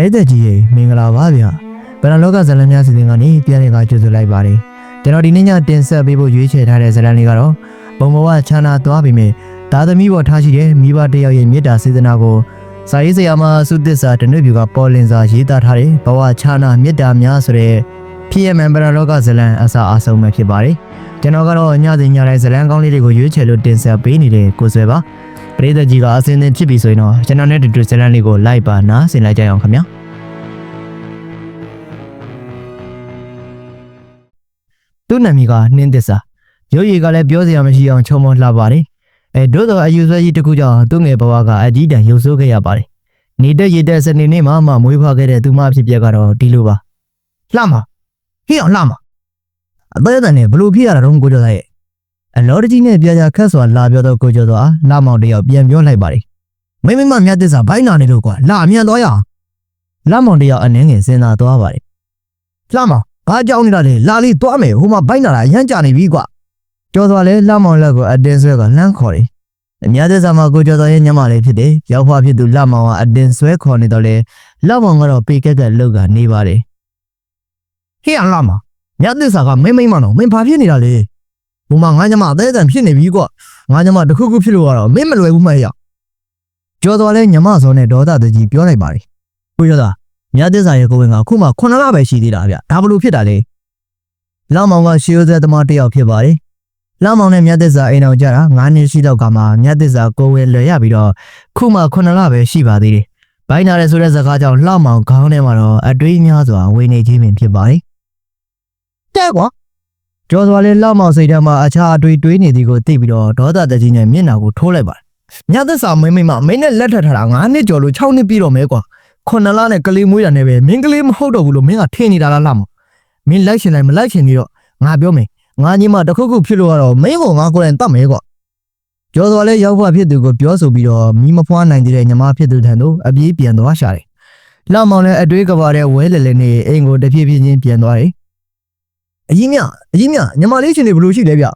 ရိသတ်ကြီးရေမင်္ဂလာပါဗျဗရန်လောကဇလန်များစီစဉ်ကနေပြန်လည်ကကြိုဆိုလိုက်ပါတယ်ကျွန်တော်ဒီနေ့ညတင်ဆက်ပေးဖို့ရွေးချယ်ထားတဲ့ဇလန်လေးကတော့ဘုံဘဝချမ်းသာသွားပြီမြင်သားသမီးပေါ်ထားရှိတဲ့မိဘတစ်ယောက်ရဲ့မေတ္တာစေတနာကိုစာရေးဆရာမစုသစ္စာတနွေပြူကပေါ်လင်စာရေးသားထားတဲ့ဘဝချမ်းသာမေတ္တာများဆိုတဲ့ဖြစ်ရမှန်ဗရန်လောကဇလန်အစာအဆုံးပဲဖြစ်ပါတယ်ကျွန်တော်ကတော့ညစဉ်ညတိုင်းဇလန်ကောင်းလေးတွေကိုရွေးချယ်လို့တင်ဆက်ပေးနေတဲ့ကိုဆွဲပါ ပရိသတ်ကြီးကအစင်းသင်းဖြစ်ပြီဆိုရင်တော့ကျွန်တော်နဲ့တူတူဇလန်လေးကိုလိုက်ပါနားဆင်လိုက်ကြရအောင်ခင်ဗျာသူ့နာမည်ကနှင်းသစ္စာရုပ်ရည်ကလည်းပြောစရာမရှိအောင်ချုံမောလှပါတယ်အဲတို့တော့အယူဆွဲကြီးတစ်ခုကြောင့်သူ့ငယ်ဘဝကအကြီးတန်းရုပ်ဆိုးခဲ့ရပါတယ်နေတဲ့ရည်တဲ့စနေနေ့မှမှမွေးဖွားခဲ့တဲ့သူမဖြစ်ပြကတော့ဒီလိုပါလှမဟိအောင်လှမအသေးအတန်နဲ့ဘလို့ဖြစ်ရတာတော့ကိုကျော်သားရဲ့ အလောတကြီးနဲ့ပြပြခတ်စွာလာပြောတော့ကိုကျော်သားလှမောင်တယောက်ပြန်ပြောလိုက်ပါတယ်မိမိမမြတ်သစ္စာဘိုင်းနာနေလို့ကွာလှအမြန်သွားရအောင်လှမောင်တယောက်အနှင်းငယ်စဉ်းစားသွားပါတယ်လှမောင်ဘာကြောက်နေတာလဲလာလေးသွားမယ်ဟိုမှာဘိုက်နာတာရမ်းကြနေပြီကွာကျော်သွားလဲလှမောင်လက်ကိုအတင်းဆွဲကလှမ်းခေါ်တယ်အများသက်စာမှာကိုကျော်သွားရဲ့ညမလေးဖြစ်တယ်ရောက်ဖွားဖြစ်သူလှမောင်ကအတင်းဆွဲခေါ်နေတော့လဲလှမောင်ကတော့ပေကက်ကက်လောက်ကနေပါတယ်ဟေ့အလှမောင်ညသက်စာကမင်းမိမ့်မတော့မင်းဘာဖြစ်နေတာလဲ ဟိုမှာငါညမအသေးအတန်ဖြစ်နေပြီကွာငါညမတစ်ခုခုဖြစ်လို့ကတော့မင်းမလွယ်ဘူးမရကျော်သွားလဲညမစောနဲ့ဒေါသတကြီးပြောလိုက်ပါတယ်ကိုကျော်သားမြတ်သစ္စာရဲ့ကိုဝင်ကအခုမှ9လပဲရှိသေးတာဗျဒါဘလို့ဖြစ်တာလဲလောင်မောင်ကရှေးရိုးသက်သမားတစ်ယောက်ဖြစ်ပါတယ်လောင်မောင်နဲ့မြတ်သစ္စာအိမ်အောင်ကြတာ9နှစ်ရှိတော့ကမှမြတ်သစ္စာကိုဝင်လွယ်ရပြီးတော့ခုမှ9လပဲရှိပါသေးတယ်ဘိုင်းနာရဲဆိုတဲ့စကားကြောင့်လောင်မောင်ခေါင်းထဲမှာတော့အတွေးများစွာဝင်နေခြင်းပင်ဖြစ်ပါတယ်တဲ့ကွာ ကျော်စွာလေးလောင်မောင်စိတ်ထဲမှာအခြားအတွေးတွေးနေသည်ကိုသိပြီးတော့ဒေါသတကြီးနဲ့မျက်နှာကိုထိုးလိုက်ပါတယ်မြတ်သစ္စာမင်းမိမမင်းနဲ့လက်ထပ်ထားတာ9နှစ်ကျော်လို့6နှစ်ပြည့်တော့မဲကွာခုနှစ်လနဲ့ကလေးမွေးတာနဲ့ပဲမင်းကလေးမဟုတ်တော့ဘူးလို့မင်းကထင်နေတာလားလှမမင်းလိုက်ရှင်လိုက်မလိုက်ရှင်နေတော့ငါပြောမယ်ငါညီမတစ်ခုခုဖြစ်လို့ကတော့မင်းကငါကိုယ်တိုင်တတ်မယ်ကွကျော်တော်လည်းရောက်ဖွားဖြစ်သူကိုပြောဆိုပြီးတော့မိမဖွားနိုင်တဲ့ညီမဖြစ်သူထံသို့အပြေးပြန်သွားရှာတယ်လှမောင်လည်းအတွေးကပါတဲ့ဝဲလေလေနဲ့အိမ်ကိုတဖြည်းဖြည်းချင်းပြန်သွားတယ် အကြီးမြအကြီးမြညီမလေးရှင်တွေဘလို့ရှိလဲဗျ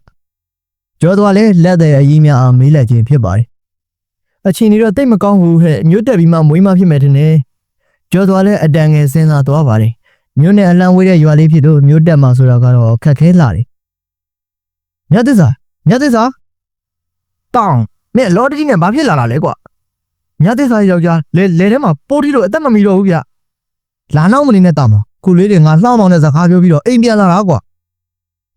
ကျော်တော်လည်းလက်တဲ့အကြီးမြအောင်မေးလိုက်ခြင်းဖြစ်ပါတယ်အချင်းကြီးတော့တိတ်မကောင်းဘူးဟဲ့မြို့တက်ပြီးမှမွေးမဖြစ်မယ်ထင်တယ်ကျော်သွားလဲအတန်ငယ်စဉ်းစားသွားပါတယ်မြို့နဲ့အလံဝေးတဲ့ရွာလေးဖြစ်လို့မြို့တက်မှာဆိုတာကတော့ခက်ခဲလာတယ်မြတ်သစ္စာမြတ်သစ္စာတောင်းမင်းလော်တကြီးနဲ့ဘာဖြစ်လာတာလဲကွာမြတ်သစ္စာယောက်ျားလေလေထဲမှာပိုးတီတော့အသက်မမီတော့ဘူးဗျလာနောက်မနေနဲ့တောင်းမှာခုလေးတွေငါလှောင်းမောင်းတဲ့စကားပြောပြီးတော့အိမ်ပြန်လာတာကွာ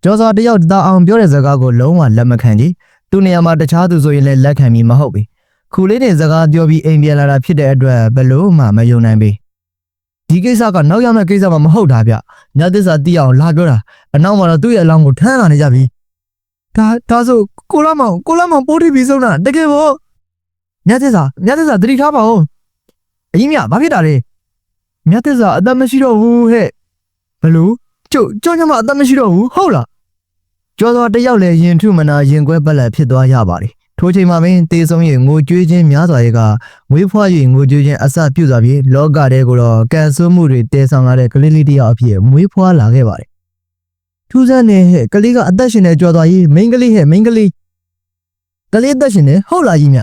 ကျော်စွာတယောက်တောင်းအောင်ပြောတဲ့စကားကိုလုံးဝလက်မခံကြည့်သူနေရာမှာတခြားသူဆိုရင်လည်းလက်ခံပြီးမဟုတ်ဘူးခုလေးတွေစကားပြောပြီးအိမ်ပြန်လာတာဖြစ်တဲ့အတွက်ဘယ်လို့မှမယုံနိုင်ဘူးဒီကိစ္စကနောက်ရမယ့်ကိစ္စမှမဟုတ်တာဗျညသစ္စာတီးအောင်လာပြောတာအနောက်မှာတော့သူ့ရဲ့အလောင်းကိုထမ်းလာနေကြပြီဒါဒါဆိုကိုလာမောင်ကိုလာမောင်ပိုးတီပြီးဆုံးတာတကယ်ပေါ့ညသစ္စာညသစ္စာသတိထားပါဦးအကြီးမြဘာဖြစ်တာလဲညသစ္စာအသက်မရှိတော့ဘူးဟဲ့ဘလို့ ကျုပ်ကျောင်းညမအသက်မရှိတော့ဘူးဟုတ်လားကျော်တော်တယောက်လည်းရင်ထုမနာရင်ခွဲပက်လက်ဖြစ်သွားရပါတယ်ထိုချိန်မှာပင်တေဆုံးရင်ငိုကြွေးခြင်းများစွာရဲ့ကဝေးဖွား၍ငိုကြွေးခြင်းအစပြုစွာဖြင့်လောကထဲကိုတော့ကန်ဆိုးမှုတွေတည်ဆောင်လာတဲ့ကလေးလေးတစ်ယောက်အဖြစ်မွေးဖွားလာခဲ့ပါတယ်။ထူးဆန်းတဲ့ဟဲ့ကလေးကအသက်ရှင်နေကြွားသွားရေးမိန်းကလေးဟဲ့မိန်းကလေးကလေးအသက်ရှင်နေဟုတ်လားကြီးမြ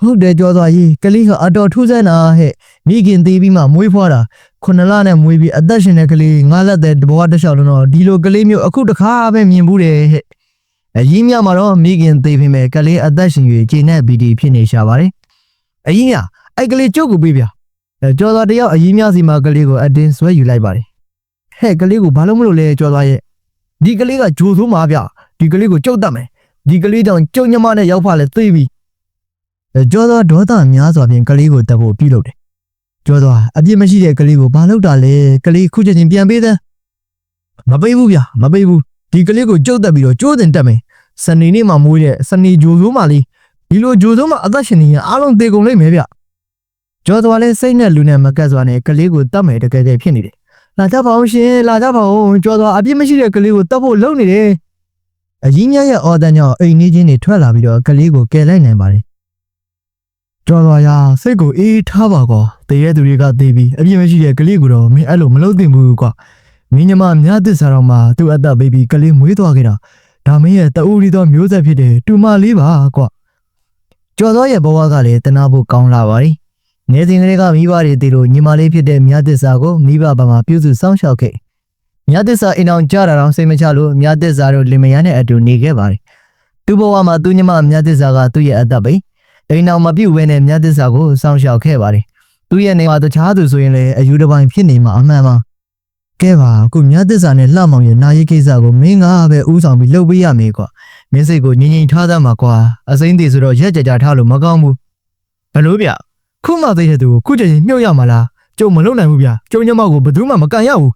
ဟုတ်တယ်ကြွားသွားရေးကလေးကအတော်ထူးဆန်းတာဟဲ့မိခင်သေးပြီးမှမွေးဖွားတာခုနှစ်လနဲ့မွေးပြီးအသက်ရှင်တဲ့ကလေးငါလက်တဲ့ဘဝတစ်လျှောက်လုံးတော့ဒီလိုကလေးမျိုးအခုတခါပဲမြင်ဘူးတယ်ဟဲ့အကြီးမြမှာတော့မိခင်သေးပေမဲ့ကလေးအသက်ရှင်၍ခြေနဲ့ဗီဒီဖြစ်နေရှာပါတယ်။အကြီးမြအဲ့ကလေးကြုတ်ကိုပေးဗျာ။အဲကျော်သွားတယောက်အကြီးမြစီမှာကလေးကိုအတင်းဆွဲယူလိုက်ပါတယ်။ဟဲ့ကလေးကိုဘာလို့မလို့လဲကျော်သွားရဲ့။ဒီကလေးကဂျိုဆိုးမှာဗျ။ဒီကလေးကိုကြုတ်တတ်မယ်။ဒီကလေးတောင်ကြုတ်ညမနဲ့ရောက်ဖလဲသိပြီ။အဲ ကျော်သွားဒေါသများစွာဖြင့်ကလေးကိုတပ်ဖို့ပြုလုပ်တယ်။ကျော်သွားအပြစ်မရှိတဲ့ကလေးကိုဘာလုပ်တာလဲ။ကလေးခုချက်ချင်းပြန်ပေးတဲ့မပေးဘူးဗျမပေးဘူးဒီကလေးကိုကြုတ်တက်ပြီးတော့ကြိုးတင်တက်မယ်စနေနေ့မှာမွေးတဲ့စနေဂျိုဆိုးမလေးဒီလိုဂျိုဆိုးမအသက်ရှင်နေရင်အားလုံးသေကုန်လိမ့်မယ်ဗျကျော်သွားလဲစိတ်နဲ့လူနဲ့မကတ်စွာနဲ့ကလေးကိုတတ်မယ်တကယ်တည်းဖြစ်နေတယ်လာကြပါအောင်ရှင်လာကြပါအောင်ကျော်သွားအပြစ်မရှိတဲ့ကလေးကိုတတ်ဖို့လုပ်နေတယ်အကြီးမြတ်ရဲ့အော်တန်ကြောင့်အိမ်နေချင်းတွေထွက်လာပြီးတော့ကလေးကိုကယ်လိုက်နိုင်ပါတယ် ကျော်သွားရစိတ်ကိုအေးထားပါကောတည်ရသူတွေကတည်ပြီးအပြစ်မရှိတဲ့ကလေးကိုတော့မင်းအဲ့လိုမလုပ်သင့်ဘူးကွာမင်းညမမြတ်သစ္စာတော်မှာသူ့အသက်ပေးပြီးကလေးမွေးသွားခဲ့တာဒါမင်းရဲ့တူရီသောမျိုးဆက်ဖြစ်တဲ့တူမလေးပါကွကျော်သောရဲ့ဘဝကလည်းတနာဖို့ကောင်းလာပါ ರಿ ငယ်စဉ်ကလေးကမိဘတွေတည်လို့ညီမလေးဖြစ်တဲ့မြတ်သစ္စာကိုမိဘဘာမှာပြုစုစောင့်ရှောက်ခဲ့မြတ်သစ္စာအိမ်အောင်ကြတာတော့စိတ်မချလို့မြတ်သစ္စာတို့လင်မယားနဲ့အတူနေခဲ့ပါတယ်သူ့ဘဝမှာသူ့ညီမမြတ်သစ္စာကသူ့ရဲ့အသက်ပဲ အိမ်အောင်မပြုတ်ဝဲနဲ့မြတ်သစ္စာကိုစောင့်ရှောက်ခဲ့ပါတယ်သူ့ရဲ့နေမှာတခြားသူဆိုရင်လည်းအယူတစ်ပိုင်းဖြစ်နေမှာအမှန်ပါကဲပါအခုမြတ်သစ္စာနဲ့လှမောင်ရဲ့နာရီကိစ္စကိုမင်းကပဲဥဆောင်ပြီးလုပ်ပေးရမေကွာမင်းစိတ်ကိုငြိမ်ငြိမ်ထားသမှာကွာအစိမ့်သေးဆိုတော့ရက်ကြကြထားလို့မကောင်းဘူးဘလို့ဗျခုမှသိတဲ့သူကိုခုချိန်ချင်းမြုပ်ရမှာလားကျုံမလုံနိုင်ဘူးဗျကျုံညမောက်ကိုဘယ်သူမှမကန်ရဘူး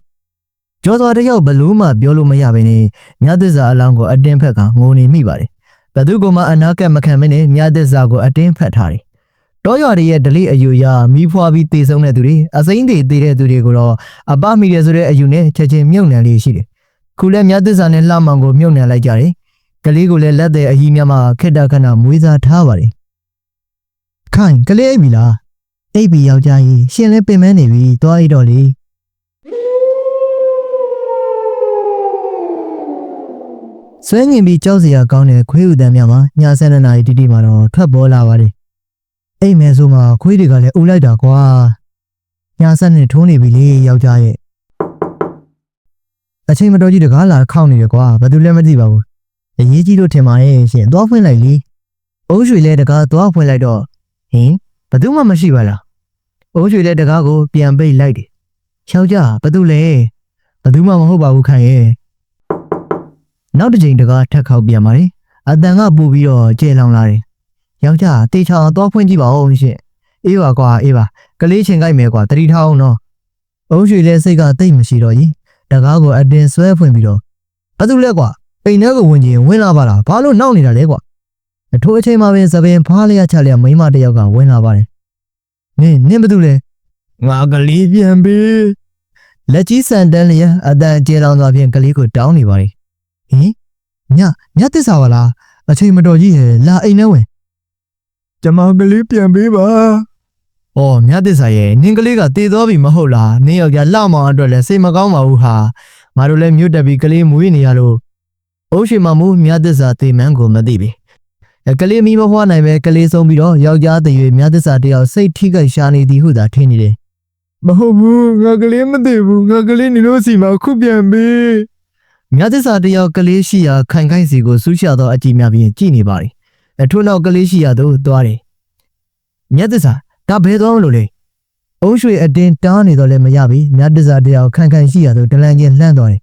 ကျော်တော်တယောက်ဘလို့မှပြောလို့မရဘဲနဲ့မြတ်သစ္စာအလောင်းကိုအတင်းဖက်ကငိုနေမိပါတယ် ဘသူကမှအနာကက်မခံမနဲ့မြတ်သစ္စာကိုအတင်းဖက်ထားတယ်တောရွာတွေရဲ့ဒလိအယူရမိဖွာပြီးတေဆုံးတဲ့သူတွေအစိမ့်တွေတေတဲ့သူတွေကိုတော့အပမိတယ်ဆိုတဲ့အယူနဲ့ချက်ချင်းမြုပ်နှံလေးရှိတယ်ခုလဲမြတ်သစ္စာနဲ့လှမောင်ကိုမြုပ်နှံလိုက်ကြတယ်ကလေးကိုလည်းလက်တဲ့အကြီးမြတ်မှခက်တာခဏမွေးစားထားပါတယ်ခိုင်ကလေးအိပ်ပြီလားအိပ်ပြီယောက်ျားကြီးရှင်လည်းပင်မနေပြီသွားအိပ်တော့လေ ဆွဲငင်ပြီးကြောက်စရာကောင်းတဲ့ခွေးဥတန်းများမှာည7နာရီတိတိမှာတော့ထွက်ပေါ်လာပါတယ်အိမ်မဲဆိုမှခွေးတွေကလည်းအုပ်လိုက်တာကွာည7နဲ့ထိုးနေပြီလေယောက်ျားရဲ့အချိန်မတော်ကြီးတကားလာခောက်နေတယ်ကွာဘာလို့လဲမသိပါဘူးအရေးကြီးလို့ထင်ပါရဲ့ရှင်သွားဖွင့်လိုက်လေအုပ်ရွှေလဲတကားသွားဖွင့်လိုက်တော့ဟင်ဘသူမှမရှိပါလားအုပ်ရွှေလဲတကားကိုပြန်ပိတ်လိုက်တယ်ယောက်ျားဘသူလဲဘသူမှမဟုတ်ပါဘူးခိုင်ရဲ့ နောက်တစ်ချိန်တကားထက်ခောက်ပြန်ပါလေအတန်ကပူပြီးတော့ကျေလောင်လာတယ်ယောက်ျားတေချာသွားဖွင့်ကြည့်ပါဦးရှင်အေးပါကွာအေးပါကလေးချင်းကြိုက်မယ်ကွာတတိထားအောင်နော်အုပ်ရွှေလဲစိတ်ကတိတ်မရှိတော့ကြီးတကားကိုအတင်ဆွဲဖွင့်ပြီးတော့ဘသူလဲကွာအိမ်ထဲကိုဝင်ချင်းဝင်လာပါလားဘာလို့နှောက်နေတာလဲကွာအထိုးအချိန်မှာပင်သပင်ဖားလျက်ချလျက်မိန်းမတစ်ယောက်ကဝင်လာပါတယ်နင်းနင်းဘာတူလဲငါကလေးပြန်ပြီလက်ကြီးဆန်တန်းလျက်အတန်ကျေလောင်သွားဖြင့်ကလေးကိုတောင်းနေပါတယ် ဟင်ညညသစ္စာပါလားအချိန်မတော်ကြီးဟဲ့လာအိမ်ထဲဝင်ကျမကလေးပြန်ပြီပါ။အော်မြတ်သစ္စာရဲ့နင်းကလေးကတည်သွားပြီမဟုတ်လား။နင်းယောက်ျားလှမောင်အတွက်လည်းစိတ်မကောင်းပါဘူးဟာ။ငါတို့လည်းမြို့တက်ပြီးကလေးမွေးနေရလို့အုပ်ရှိမမှုမြတ်သစ္စာတေမန်းကိုမသိပြီအကလေးမိမဖွားနိုင်ပဲကလေးဆုံးပြီးတော့ယောက်ျားတရွေမြတ်သစ္စာတယောက်စိတ်ထိခိုက်ရှာနေသည်ဟုသာထင်နေတယ်မဟုတ်ဘူးငါကလေးမသိဘူးငါကလေးနေလို့စီမှာခုပြန်ပြီ မြတ်သစ္စာတယောက်ကလေးရှိရာခိုင်ခိုင်စီကိုဆူးရှာသောအကြည့်များဖြင့်ကြည်နေပါသည်အထို့နောက်ကလေးရှိရာသို့သွားတယ်မြတ်သစ္စာဒါဘယ်သွားမလို့လဲအုံးရွှေအတင်းတားနေတော့လည်းမရပြီမြတ်သစ္စာတယောက်ခိုင်ခိုင်ရှိရာသို့ဒလန်ချင်းလှမ်းသွားတယ်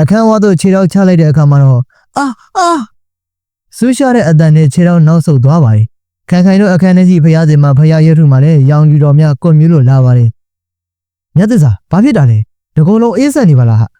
အခန်းဝါသို့ခြေထောက်ချလိုက်တဲ့အခါမှာတော့အာအာဆူရှာတဲ့အတန်နဲ့ခြေထောက်နောက်ဆုတ်သွားပါတယ်။ခိုင်ခိုင်တို့အခန်းထဲရှိဖရားစင်မှာဖရားရဲထုမှာလည်းရောင်လူတော်များကွန်မျိုးလို့လာပါတယ်။မြတ်သစ္စာဘာဖြစ်တာလဲ။တကုံလုံးအေးဆက်နေပါလားဟာ။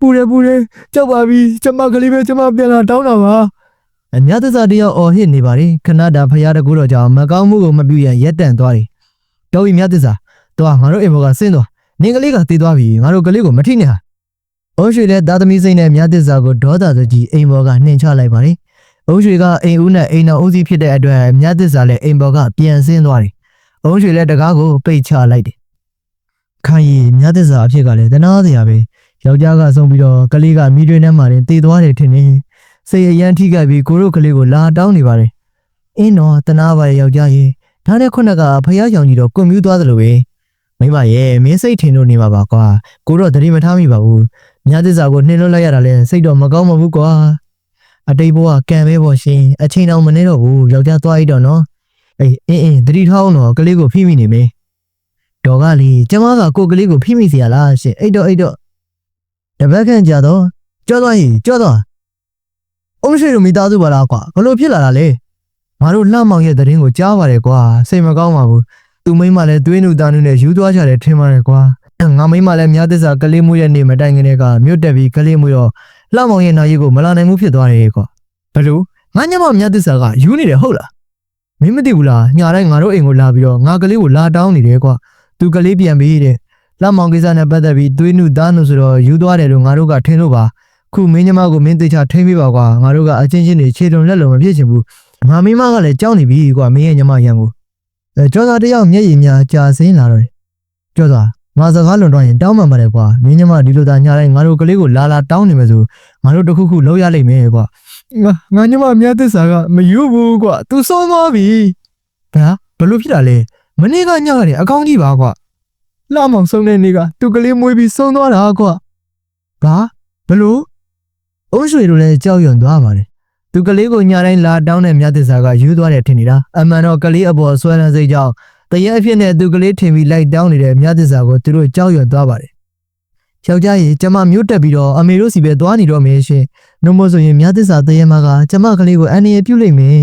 ပူတယ်ပူတယ်ကြောက်ပါပြီ။ကျမကလေးပဲကျမပြန်လာတောင်းတာပါ။အမြတ်သစ္စာတယောက်အော်ဟစ်နေပါတယ်။ခဏတာဖရားတကူတော်ကြောင့်မကောင်းမှုကိုမပြုရန်ရက်တန့်သွားတယ်။တော်ပြီမြတ်သစ္စာ။တော့ငါတို့အိမ်ဘောကဆင်းသွား။နင်ကလေးကတည်သွားပြီ။ငါတို့ကလေးကိုမထိနဲ့ဟာ။အုံးရွှေလည်းသားသမီးစိတ်နဲ့မြတ်သစ္စာကိုဒေါသစကြီးအိမ်ဘော်ကနှင်ချလိုက်ပါတယ်။အုံးရွှေကအိမ်ဦးနဲ့အိမ်တော်ဦးစီးဖြစ်တဲ့အတွက်မြတ်သစ္စာလည်းအိမ်ဘော်ကပြန်ဆင်းသွားတယ်။အုံးရွှေလည်းတကားကိုပိတ်ချလိုက်တယ်။ခိုင်ရီမြတ်သစ္စာအဖြစ်ကလည်းတနာစရာပဲ။ ယောက်ျားကဆုံးပြီးတော့ကလေးကမိတွေနဲ့မှတင်တည်သွားတယ်ထင်နေ။စိတ်အရန်ထိခိုက်ပြီးကိုတို့ကလေးကိုလာတောင်းနေပါတယ်။အင်းတော့တနာပါရဲ့ယောက်ျားရေ။ဒါနဲ့ခုနကဖះရောင်ကြီးတော့ကွန်မြူသွားသလိုပဲ။မိမရဲ့မင်းစိတ်ထင်လို့နေမှာပါကွာ။ကိုတော့သတိမထားမိပါဘူး။မြတ်သစ္စာကိုနှင်းလွတ်လိုက်ရတာလဲစိတ်တော့မကောင်းပါဘူးကွာအတိတ်ဘဝကံပဲပေါ့ရှင်အချိန်တော့မနေတော့ဘူးယောက်ျားသွားရတော့နော်အေးအင်းအင်းတတိထောင်းတော့ကလေးကိုဖိမိနေမေဒေါ်ကလေကျမကကိုကလေးကိုဖိမိစီရလားရှင်အိတ်တော့အိတ် တော့တပတ်ခန့်ကြာတော့ကြောက်သွားရင်ကြောက်သွားအုံးရှိတို့မိသားစုပါလားကွာဘလို့ဖြစ်လာတာလဲငါတို့လှမောင်ရဲ့သတင်းကိုကြားပါတယ်ကွာစိတ်မကောင်းပါဘူးသူမိန်းမလည်းသွေးနုသားနုနဲ့ယူသွားကြတယ်ထင်ပါတယ်ကွာငါမိမလည်းမြတ်သစ္စာကလေးမွေးရဲ့နေမတိုင်ခင်တည်းကမြို့တက်ပြီးကလေးမွေးတော့လှမောင်ရဲ့နာရီကိုမလာနိုင်မှုဖြစ်သွားတယ်ကွာဘလို့ငါညမမြတ်သစ္စာကယူနေတယ်ဟုတ်လားမင်းမသိဘူးလားညာတိုင်းငါတို့အိမ်ကိုလာပြီးတော့ငါကလေးကိုလာတောင်းနေတယ်ကွာသူကလေးပြန်ပြီးတဲ့ လှမောင်ကိစ္စနဲ့ပတ်သက်ပြီးသွေးနုသားနုဆိုတော့ယူသွားတယ်လို့ငါတို့ကထင်လို့ပါခုမင်းညမကိုမင်းသိချထိမ့်ပြပါကွာငါတို့ကအချင်းချင်းတွေခြေတုံလက်လုံးမဖြစ်ချင်ဘူးငါမိမကလည်းကြောက်နေပြီကွာမင်းရဲ့ညမရန်ကိုအဲကျော်သားတယောက်မျက်ရည်များကြာစင်းလာတော့တယ်ကျော်သားငါစကားလွန်တော့ရင်တောင်းမှန်ပါတယ်ကွာမင်းညမဒီလိုသာညာတိုင်းငါတို့ကလေးကိုလာလာတောင်းနေမယ်ဆိုငါတို့တစ်ခုခုလောက်ရလိမ့်မယ်ကွာငါငါညမမြတ်သစ္စာကမယူဘူးကွာ तू ဆုံးသွားပြီဘာဘလို့ဖြစ်တာလဲမနေ့ကညကနေအကောင်းကြီးပါကွာ လှမောင်ဆုံးတဲ့နေ့ကသူကလေးမွေးပြီးဆုံးသွားတာကွာဘာဘလို့အုံးရွှေတို့လည်းကြောက်ရွံ့သွားပါတယ်သူကလေးကိုညာတိုင်းလာတောင်းတဲ့မြတ်သစ္စာကယူသွားတယ်ထင်နေတာအမှန်တော့ကလေးအပေါ်ဆွဲလန်းစိတ်ကြောင့်တရက်အဖြစ်နဲ့သူကလေးထင်ပြီးလိုက်တောင်းနေတဲ့မြတ်သစ္စာကိုသူတို့ကြောက်ရွံ့သွားပါတယ်ယောက်ျားကြီးကျမမြို့တက်ပြီးတော့အမေတို့စီပဲသွားနေတော့မယ်ရှင်နှုတ်မဆိုရင်မြတ်သစ္စာတရက်မကကျမကလေးကိုအန်ရပြုတ်လိမ့်မယ်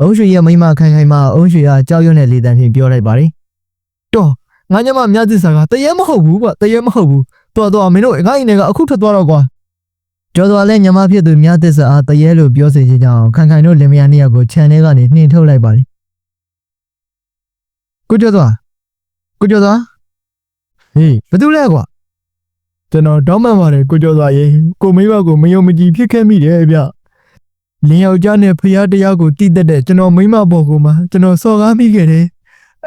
အုံးရွှေရဲ့မိမခိုင်ခိုင်မအုံးရွှေကကြောက်ရွံ့တဲ့လေတံဖြင့်ပြောလိုက်ပါတယ်။တော့ ငါညမမြတ်သစ္စာကတရေမဟုတ်ဘူးကွတရေမဟုတ်ဘူး။တော်တော်မင်းတို့ငါ့အိမ်ထဲကအခုထွက်သွားတော့ကွာ။ကျော်တော်လည်းညမဖြစ်သူမြတ်သစ္စာအားတရေလို့ပြောစေချင်ကြောင်းခိုင်ခိုင်တို့လင်မယားနှစ်ယောက်ကိုခြံထဲကနေနှင်ထုတ်လိုက်ပါတယ်။ကိုကျော်တော်ကိုကျော်တော်ဟေးဘာတူလဲကွာကျွန်တော်တောင်းပန်ပါတယ်ကိုကျော်တော်ရေကိုမိဘကိုမယုံမကြည်ဖြစ်ခဲ့မိတယ်ဗျ။လင်းယောက်ျားနဲ့ဖျားတရားကိုတည်တက်တဲ့ကျွန်တော်မိမပေါ်ကိုမှကျွန်တော်စော်ကားမိခဲ့တယ်။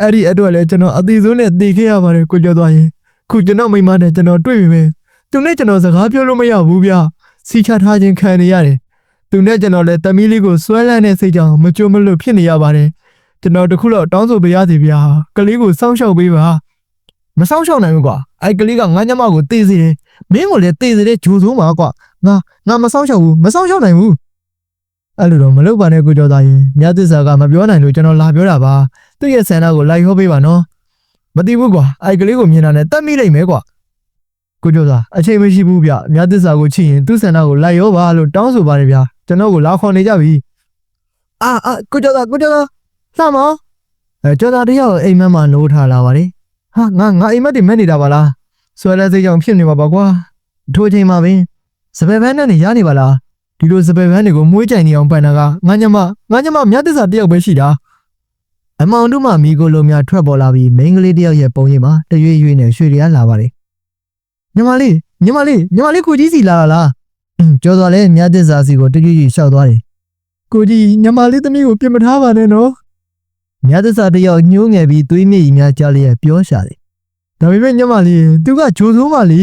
အဲ့ဒီအတွက်လည်းကျွန်တော်အသေးဆုံးနဲ့တည်ခဲ့ရပါတယ်ကိုကျော်သွားရင်ခုကျွန်တော်မိမနဲ့ကျွန်တော်တွေ့ပြီပဲ။သူနဲ့ကျွန်တော်စကားပြောလို့မရဘူးဗျ။စီချထားခြင်းခံနေရတယ်။သူနဲ့ကျွန်တော်လည်းတမီးလေးကိုဆွဲလန်းတဲ့စိတ်ကြောင့်မကြုံမလို့ဖြစ်နေရပါတယ်။ကျွန်တော်တခုတော့တောင်းဆိုပေးရစီဗျာ။ကလေးကိုစောင့်ရှောက်ပေးပါ။မစောင့်ရှောက်နိုင်ဘူးကွာ။အဲ့ကလေးကငါညမကိုတေးစေတယ်။မင်းကိုလည်းတေးစေတဲ့ဂျိုးဆုံးပါကွာ။ငါငါမစောင့်ရှောက်ဘူးမစောင့်ရှောက်နိုင်ဘူး။ အဲ့လိုတော့မလုပ်ပါနဲ့ကိုကျော်သားရင်မြတ်သစ္စာကမပြောနိုင်လို့ကျွန်တော်လာပြောတာပါသူ့ရဲ့ဆန္ဒကိုလိုက်ဟောပေးပါနော်မသိဘူးကွာအဲ့ကလေးကိုမြင်တာနဲ့တတ်မိလိုက်မယ်ကွာကိုကျော်သားအချိန်မရှိဘူးဗျမြတ်သစ္စာကိုချစ်ရင်သူ့ဆန္ဒကိုလိုက်ရောပါလို့တောင်းဆိုပါတယ်ဗျကျွန်တော်ကိုလာခေါ်နေကြပြီအာအာကိုကျော်သားကိုကျော်သားလှမောင်အဲကျော်သားတယောက်အိမ်မက်မှာနိုးထားလာပါတယ်ဟာငါငါအိမ်မက်တွေမဲ့နေတာပါလားဆွဲလဲစိတ်ကြောင့်ဖြစ်နေမှာပါကွာထိုးချိန်မှာပင်စပယ်ပန်းနဲ့နေရနေပါလား ဒီလိုစပယ်ပန်းတွေကိုမွေးကြိုင်နေအောင်ပန်တာကငါညမငါညမမြတ်သစ္စာတယောက်ပဲရှိတာအမောင်တို့မှမိကိုလိုများထွက်ပေါ်လာပြီးမိန်းကလေးတယောက်ရဲ့ပုံရိပ်မှာတရွေ့ရွေ့နဲ့ရွှေရရလာပါတယ်ညမလေးညမလေးညမလေးကိုကြီးစီလာတာလားအင်းကြော်သွားလဲမြတ်သစ္စာစီကိုတရွေ့ရွေ့ရှောက်သွားတယ်ကိုကြီးညမလေးသမီးကိုပြင်မထားပါနဲ့နော်မြတ်သစ္စာတယောက်ညှိုးငယ်ပြီးသွေးမြေကြီးများကြားလျက်ပြောရှာတယ်ဒါပေမဲ့ညမလေးသူကဂျိုးစိုးပါလေ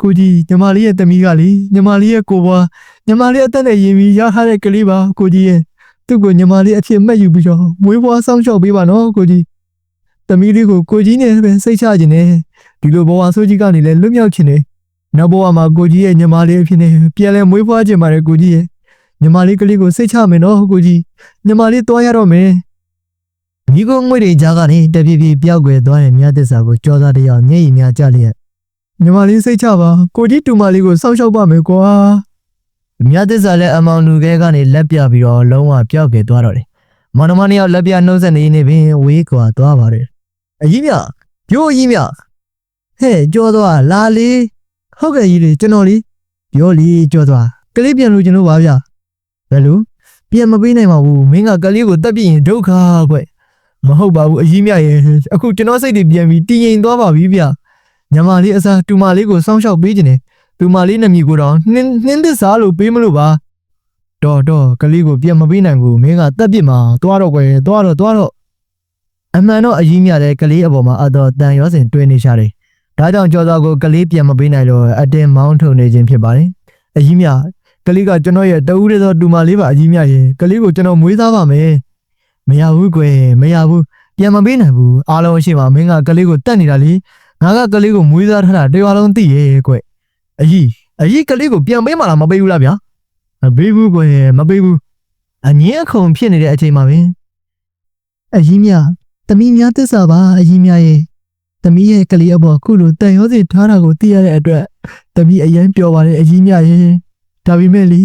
ကိုကြီးညမလေးရဲ့သမီးကလေညမလေးရဲ့ကိုဘွား ညီမလေးအသက်နဲ့ရင်ပြီးရထားတဲ့ကလေးပါကိုကြီးရဲ့သူ့ကိုညီမလေးအဖြစ်မှတ်ယူပြီးတော့မွေးဖွားစောင့်ရှောက်ပေးပါနော်ကိုကြီးတမီးလေးကိုကိုကြီးနဲ့ပဲစိတ်ချခြင်းနဲ့ဒီလိုဘဝဆိုးကြီးကနေလည်းလွတ်မြောက်ခြင်းနဲ့နောက်ဘဝမှာကိုကြီးရဲ့ညီမလေးအဖြစ်နဲ့ပြန်လဲမွေးဖွားခြင်းပါတယ်ကိုကြီးရဲ့ညီမလေးကလေးကိုစိတ်ချမယ်နော်ကိုကြီးညီမလေးတွားရတော့မယ်မိကုံငွေတွေကြားကနေတပြည့်ပြည့်ပျောက်ကွယ်သွားတဲ့မြတ်သစ္စာကိုကြောသားတယောက်မျက်ရည်များကြလျက်ညီမလေးစိတ်ချပါကိုကြီးတူမလေးကိုစောင့်ရှောက်ပါမယ်ကွာ မြတ်သစ္စာလည်းအမောင်လူခဲကနေလက်ပြပြီးတော့လုံးဝပျောက်ကျသွားတော့တယ်။မောင်နှမနှစ်ယောက်လက်ပြနှုတ်ဆက်နေနေပင်ဝေးကွာသွားပါတယ်။အကြီးမြပြိုးအကြီးမြဟဲ့ကြောသွားလာလေဟုတ်ကဲ့ကြီးလေကျွန်တော်လေးပြောလီကြောသွားကလေးပြန်လို့ကျွန်တော်ပါဗျ။ဘယ်လိုပြန်မပေးနိုင်ပါဘူးမင်းကကလေးကိုတက်ပြရင်ဒုက္ခကွမဟုတ်ပါဘူးအကြီးမြရဲ့အခုကျွန်တော်စိတ်တွေပြန်ပြီးတည်ငြိမ်သွားပါပြီဗျ။ညီမလေးအစားတူမလေးကိုစောင့်ရှောက်ပေးခြင်းနဲ့ သူမလေးနမီကိုတော့နှင်းနှင်းသစ္စာလို့ပေးမလို့ပါတော်တော်ကလေးကိုပြန်မပေးနိုင်ဘူးမင်းကတက်ပြစ်မှာသွားတော့ကွယ်သွားတော့သွားတော့အမှန်တော့အကြီးမြတဲ့ကလေးအပေါ်မှာအတော်တန်ရောစင်တွင်းနေရှာတယ်ဒါကြောင့်ကြော်တော်ကိုကလေးပြန်မပေးနိုင်လို့အတင်းမောင်းထုံနေခြင်းဖြစ်ပါတယ်အကြီးမြကလေးကကျွန်တော်ရဲ့တဦးတည်းသောတူမလေးပါအကြီးမြရဲ့ကလေးကိုကျွန်တော်မွေးသားပါမယ်မရဘူးကွယ်မရဘူးပြန်မပေးနိုင်ဘူးအားလုံးရှိမှမင်းကကလေးကိုတတ်နေတာလေငါကကလေးကိုမွေးသားထားတာတရွာလုံးသိရဲ့ကွယ် အကြီးအကြီးကလေးကိုပြန်ပေးမှလားမပေးဘူးလားဗျာမပေးဘူးကွယ်မပေးဘူးအငင်းအခုံဖြစ်နေတဲ့အချိန်မှာပဲအကြီးမြတမီးများတစ္ဆာပါအကြီးမြရဲ့တမီးရဲ့ကလေးအပေါ်ခုလိုတန်ရောစီထားတာကိုသိရတဲ့အတွက်တမီးအရင်ပြောပါတယ်အကြီးမြရဲ့ဒါပေမဲ့လေ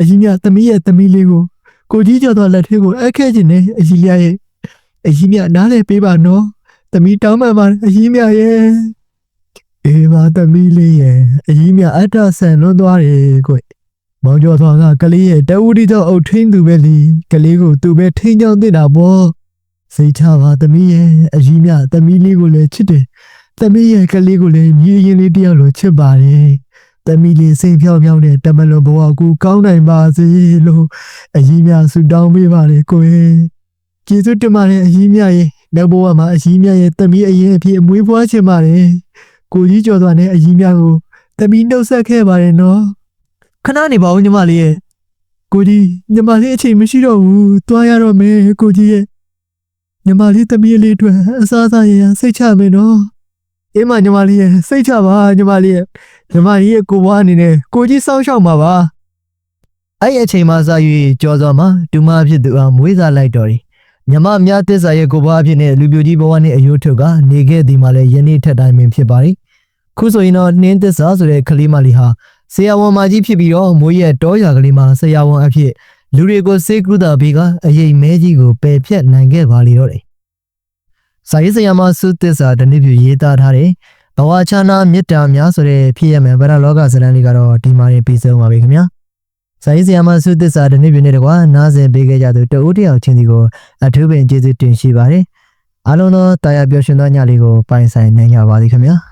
အကြီးမြတမီးရဲ့တမီးလေးကိုကိုကြီးကျော်တော့လက်ထဲကိုအပ်ခဲ့ခြင်းနဲ့အကြီးမြရဲ့အကြီးမြနားလဲပေးပါနော်တမီးတောင်းပန်ပါတယ်အကြီးမြရဲ့ အေးပါသမီးလေးရဲ့အကြီးမြအတ္တဆန်လွန်းသွားတယ်ကွ။မောင်ကျော်သွားကကလေးရဲ့တဝူတီတော့အုတ်ထင်းသူပဲလီကလေးကိုသူပဲထိန်းချောင်းတင်တာပေါ့။စိတ်ချပါသမီးရဲ့အကြီးမြသမီးလေးကိုလည်းချစ်တယ်။သမီးရဲ့ကလေးကိုလည်းမြေရင်လေးတယောက်လိုချစ်ပါတယ်။သမီးလေးစိတ်ဖြောင်းဖြောင်းနဲ့တမလွန်ဘဝကိုကောင်းနိုင်ပါစေလို့အကြီးမြဆုတောင်းပေးပါလေကိုယ်။ကျေးဇူးတင်ပါတယ်အကြီးမြရဲ့နောက်ဘဝမှာအကြီးမြရဲ့သမီးအရင်အဖြစ်အမွေးဖွားချင်ပါတယ်။ ကိုကြီးကျော်သွားတဲ့အကြီးများကိုတမီနှုတ်ဆက်ခဲ့ပါတယ်နော်ခဏနေပါဦးညီမလေးရဲ့ကိုကြီးညီမလေးအချိန်မရှိတော့ဘူးတွားရတော့မယ်ကိုကြီးရဲ့ညီမလေးသမီးလေးအတွက်အစားအစာရရစိတ်ချမယ်နော်အေးမညီမလေးရဲ့စိတ်ချပါညီမလေးရဲ့ညီမလေးရဲ့ကိုဘွားအနေနဲ့ကိုကြီးစောင်းရှောက်မှာပါအဲ့ဒီအချိန်မှစ၍ကြော်စော်မှာဒူမဖြစ်သူအားမွေးစားလိုက်တော်တယ်ညမများတစ္ဆာရဲ့ကိုဘွားဖြစ်တဲ့လူပြိုကြီးဘဝနဲ့အယိုးထုတ်ကနေခဲ့ဒီမှာလည်းယနေ့ထက်တိုင်းပင်ဖြစ်ပါတယ် ခုဆိုရင်တော့နှင်းတစ္ဆာဆိုတဲ့ကလေးမလေးဟာဆရာဝန်မကြီးဖြစ်ပြီးတော့မိုးရဲ့တောရွာကလေးမှာဆရာဝန်အဖြစ်လူတွေကိုစေကုသပေးကအရေးမဲကြီးကိုပယ်ဖြတ်နိုင်ခဲ့ပါလေတော့တယ်စာရေးဆရာမစုသစ္စာတနည်းပြရေးသားထားတဲ့ဘဝချာနာမေတ္တာများဆိုတဲ့ဖြစ်ရမယ်ဗရလောကဇလန်လေးကတော့ဒီမှာနေပြီးဆုံးပါပြီခင်ဗျာစာရေးဆရာမစုသစ္စာတနည်းပြနဲ့တကွာနားဆင်ပေးခဲ့ကြသူတဦးတယောက်ချင်းစီကိုအထူးပင်ကျေးဇူးတင်ရှိပါတယ်အားလုံးသောတာယာပျော်ရွှင်သောညလေးကိုပိုင်ဆိုင်နိုင်ကြပါသည်ခင်ဗျာ